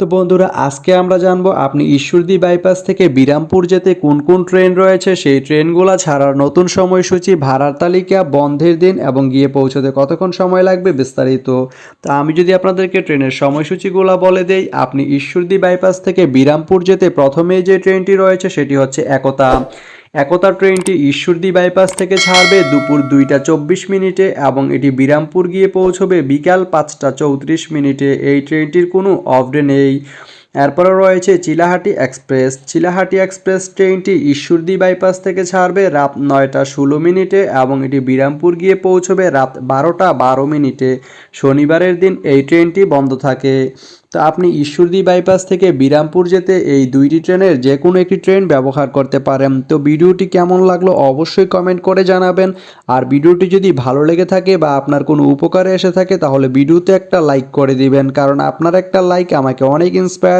তো বন্ধুরা, আজকে আমরা জানব আপনি ঈশ্বরদী বাইপাস থেকে বিরামপুর যেতে কোন কোন ট্রেন রয়েছে? সেই ট্রেনগুলো ছাড়ার নতুন সময়সূচি, ভাড়ার তালিকা, বন্ধের দিন এবং গিয়ে পৌঁছতে কতক্ষণ সময় লাগবে বিস্তারিত। তা আমি যদি আপনাদেরকে ট্রেনের সময়সূচিগুলো বলে দেই, আপনি ঈশ্বরদী বাইপাস থেকে বিরামপুর যেতে প্রথমেই যে ট্রেনটি রয়েছে সেটি হচ্ছে একতা। একতা ট্রেনটি ঈশ্বরদী বাইপাস থেকে ছাড়বে দুপুর দুইটা চব্বিশ মিনিটে এবং এটি বিরামপুর গিয়ে পৌঁছবে বিকাল পাঁচটা চৌত্রিশ মিনিটে। এই ট্রেনটির কোনো অফডে নেই। এরপরে রয়েছে চিলাহাটি এক্সপ্রেস। চিলাহাটি এক্সপ্রেস ট্রেনটি ঈশ্বরদী বাইপাস থেকে ছাড়বে রাত নয়টা ষোলো মিনিটে এবং এটি বিরামপুর গিয়ে পৌঁছবে রাত বারোটা বারো মিনিটে। শনিবারের দিন এই ট্রেনটি বন্ধ থাকে। তো আপনি ঈশ্বরদী বাইপাস থেকে বিরামপুর যেতে এই দুইটি ট্রেনের যে কোনো একটি ট্রেন ব্যবহার করতে পারেন। তো ভিডিওটি কেমন লাগল অবশ্যই কমেন্ট করে জানাবেন। আর ভিডিওটি যদি ভালো লেগে থাকে বা আপনার কোনো উপকারে এসে থাকে তাহলে ভিডিওতে একটা লাইক করে দিবেন। কারণ আপনার একটা লাইক আমাকে অনেক ইন্সপায়ার